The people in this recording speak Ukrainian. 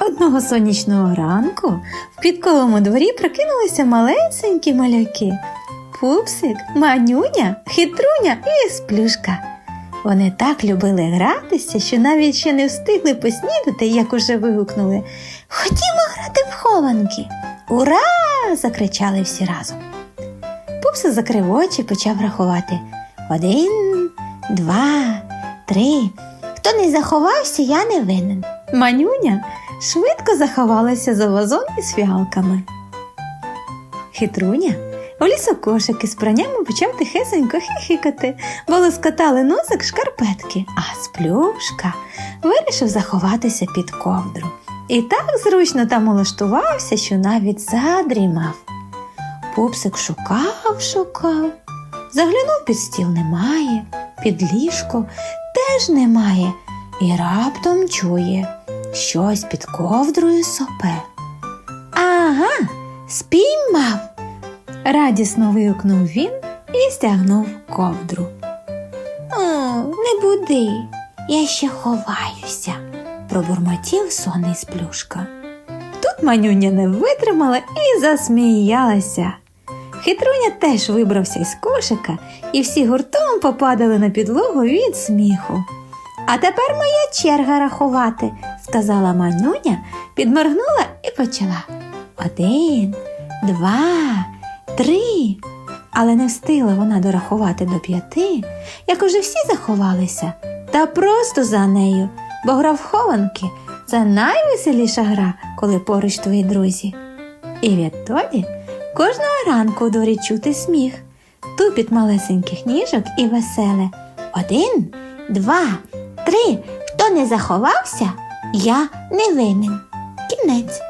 Одного сонячного ранку в підковому дворі прокинулися малесенькі маляки. Пупсик, манюня, хитруня і сплюшка. Вони так любили гратися, що навіть ще не встигли поснідати, як уже вигукнули Ходімо грати в хованки. Ура! закричали всі разом. Пупсик закрив очі і почав рахувати. Один, два, три. Хто не заховався, я не винен. Манюня швидко заховалася за вазон із фіалками. Хитруня у кошик із праннями почав тихесенько хихикати, бо лоскотали носик шкарпетки, а сплюшка вирішив заховатися під ковдру. І так зручно там улаштувався, що навіть задрімав. Пупсик шукав, шукав, заглянув під стіл немає, під ліжко теж немає, і раптом чує щось під ковдрою сопе. Ага, спіймав. Радісно вигукнув він і стягнув ковдру. О, не буди, я ще ховаюся, пробурмотів сонний сплюшка. Тут манюня не витримала і засміялася. Хитруня теж вибрався із кошика, і всі гуртом попадали на підлогу від сміху. А тепер моя черга рахувати, сказала манюня, підморгнула і почала. Один, два, три. Але не встигла вона дорахувати до п'яти, як уже всі заховалися, та просто за нею, бо гра в хованки це найвеселіша гра, коли поруч твої друзі. І відтоді кожного ранку у дворі чути сміх, тупіт малесеньких ніжок і веселе. Один, два, три. Хто не заховався, я не винен. Кінець.